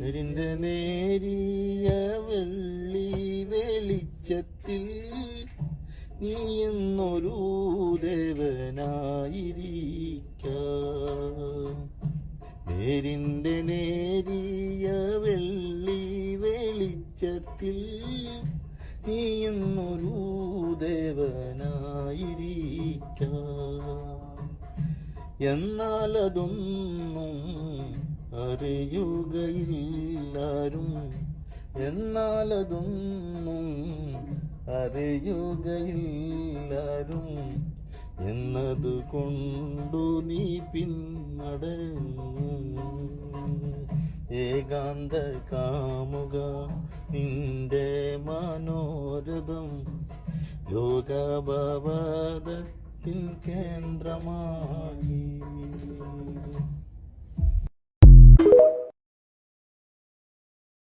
ിന്റെ നേരിയ വെള്ളി വെളിച്ചത്തിൽ നീ എന്നൊരു ദേവനായിരിക്ക. നേരിന്റെ നേരിയ വെള്ളി വെളിച്ചത്തിൽ നീ എന്നൊരു ദേവനായിരിക്ക. എന്നാൽ അതൊന്നും അറിയുകയില്ലാരും എന്നാലതൊന്നും അറിയുകയില്ലാരും എന്നതു കൊണ്ടു നീ പിന്നടങ്ങു. ഏകാന്ത കാമുക നിന്റെ മനോരഥം ലോകഭവദത്തിൻ കേന്ദ്രമായി.